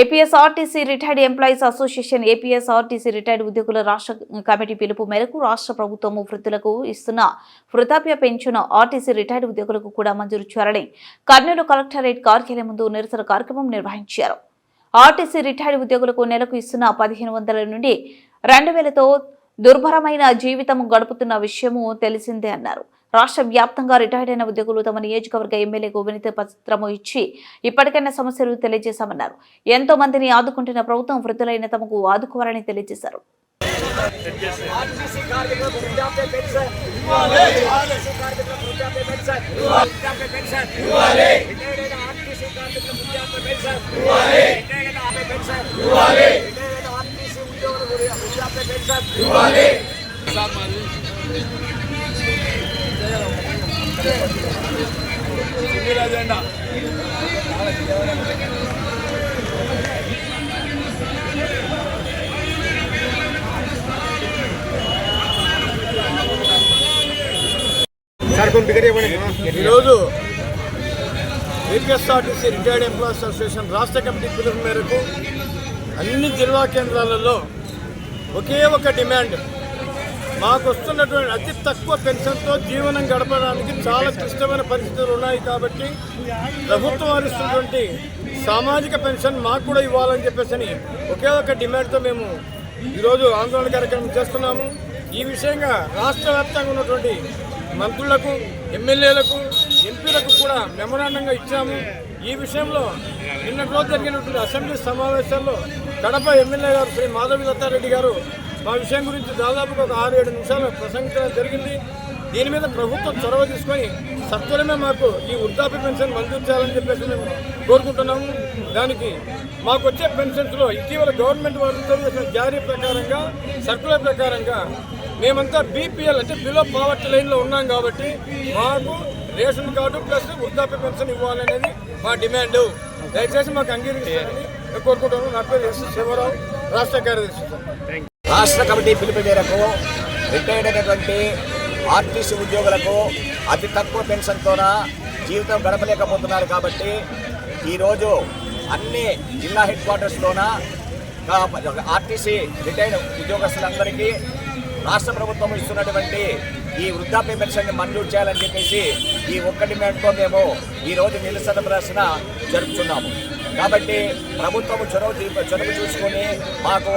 APSRTC retired employees association APSRTC retired ఉద్యోగుల రాష్ట్ర committee పిలుపు మేరకు రాష్ట్ర ప్రభుత్వము వృద్ధులకు ఇస్తున్న వృద్ధాప్య పెన్షన్ ఆర్టీసీ రిటైర్డ్ ఉద్యోగులకు కూడా మంజూరు చేయాలని కర్నూలు కలెక్టరేట్ కార్యాలయం ముందు నిరసన కార్యక్రమం నిర్వహించారు. ఆర్టీసీ రిటైర్డ్ ఉద్యోగులకు నెలకు ఇస్తున్న పదిహేను వందల నుండి రెండు వేలతో దుర్భరమైన జీవితం గడుపుతున్న విషయము తెలిసిందే అన్నారు. రాష్ట్ర వ్యాప్తంగా రిటైర్డ్ అయిన ఉద్యోగులు తమ నియోజకవర్గ ఎమ్మెల్యేకు వినతి పత్రము ఇచ్చి ఇప్పటికైనా సమస్యలు తెలియజేశామన్నారు. ఎంతో మందిని ఆదుకుంటున్న ప్రభుత్వం వృద్ధులైన తమకు ఆదుకోవాలని తెలియజేశారు. ఆర్టీసీ కార్మికులకు వృద్ధాప్య ఈరోజు ఏపీఎస్ఆర్టీసీ రిటైర్డ్ ఎంప్లాయీస్ అసోసియేషన్ రాష్ట్ర కమిటీ పిలుపు మేరకు అన్ని జిల్లా కేంద్రాలలో ఒకే ఒక డిమాండ్ మాకు వస్తున్నటువంటి అతి తక్కువ పెన్షన్తో జీవనం గడపడానికి చాలా క్లిష్టమైన పరిస్థితులు ఉన్నాయి కాబట్టి ప్రభుత్వం వారిస్తున్నటువంటి సామాజిక పెన్షన్ మాకు కూడా ఇవ్వాలని చెప్పేసి ఒకే ఒక డిమాండ్తో మేము ఈరోజు ఆందోళన కార్యక్రమం చేస్తున్నాము. ఈ విషయంగా రాష్ట్ర వ్యాప్తంగా ఉన్నటువంటి మంత్రులకు ఎమ్మెల్యేలకు ఎంపీలకు కూడా మెమరాండంగా ఇచ్చాము. ఈ విషయంలో నిన్నటి రోజు జరిగినటువంటి అసెంబ్లీ సమావేశాల్లో కడప ఎమ్మెల్యే గారు శ్రీ మాధవి దత్తారెడ్డి గారు మా విషయం గురించి దాదాపుగా ఒక ఆరు ఏడు నిమిషాలు ప్రసంగించడం జరిగింది. దీని మీద ప్రభుత్వం చొరవ తీసుకొని సత్వరమే మాకు ఈ వృద్ధాప్య పెన్షన్ మంజూరు చేయాలని చెప్పేసి మేము కోరుకుంటున్నాము. దానికి మాకు వచ్చే పెన్షన్స్లో ఇటీవల గవర్నమెంట్ వారు చేసిన జారీ ప్రకారంగా సర్కులర్ ప్రకారంగా మేమంతా బీపీఎల్ అంటే బిలో పావర్టీ లైన్లో ఉన్నాం కాబట్టి మాకు రేషన్ కార్డు ప్లస్ వృద్ధాప్య పెన్షన్ ఇవ్వాలనేది మా డిమాండ్. దయచేసి మాకు అంగీకరించాలని నేను కోరుకుంటున్నాను నా పేరు ఎస్. శివరావు రాష్ట్ర కార్యదర్శి రాష్ట్ర కమిటీ పిలుపు మేరకు రిటైర్డ్ అయినటువంటి ఆర్టీసీ ఉద్యోగులకు అతి తక్కువ పెన్షన్తోన జీవితం గడపలేకపోతున్నారు కాబట్టి ఈరోజు అన్ని జిల్లా హెడ్ క్వార్టర్స్లోన ఆర్టీసీ రిటైర్డ్ ఉద్యోగస్తులందరికీ రాష్ట్ర ప్రభుత్వం ఇస్తున్నటువంటి ఈ వృద్ధాప్య పెన్షన్ మంజూరు చేయాలని చెప్పేసి ఈ ఒక్క డిమాండ్తో మేము ఈరోజు నిరసన ప్రదర్శన జరుపుతున్నాము. కాబట్టి ప్రభుత్వం చొరవ చొరవ చూసుకొని మాకు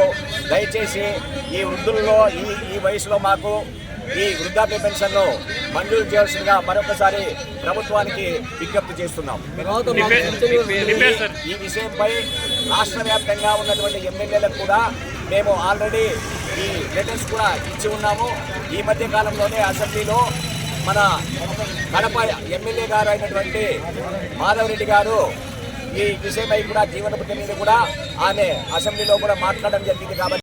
దయచేసి ఈ వృద్ధుల్లో ఈ ఈ వయసులో మాకు ఈ వృద్ధాప్య పెన్షన్ను మంజూరు చేయాల్సిందిగా మరొకసారి ప్రభుత్వానికి విజ్ఞప్తి చేస్తున్నాం. ఈ- ఈ విషయంపై రాష్ట్ర వ్యాప్తంగా ఉన్నటువంటి ఎమ్మెల్యేలకు కూడా మేము ఆల్రెడీ ఈ లెటర్స్ కూడా ఇచ్చి ఉన్నాము. ఈ మధ్య కాలంలోనే అసెంబ్లీలో మన కడప ఎమ్మెల్యే గారు అయినటువంటి మాధవరెడ్డి గారు ఈ విషయమై కూడా జీవన మీద కూడా ఆమె అసెంబ్లీలో కూడా మాట్లాడడం జరిగింది కాబట్టి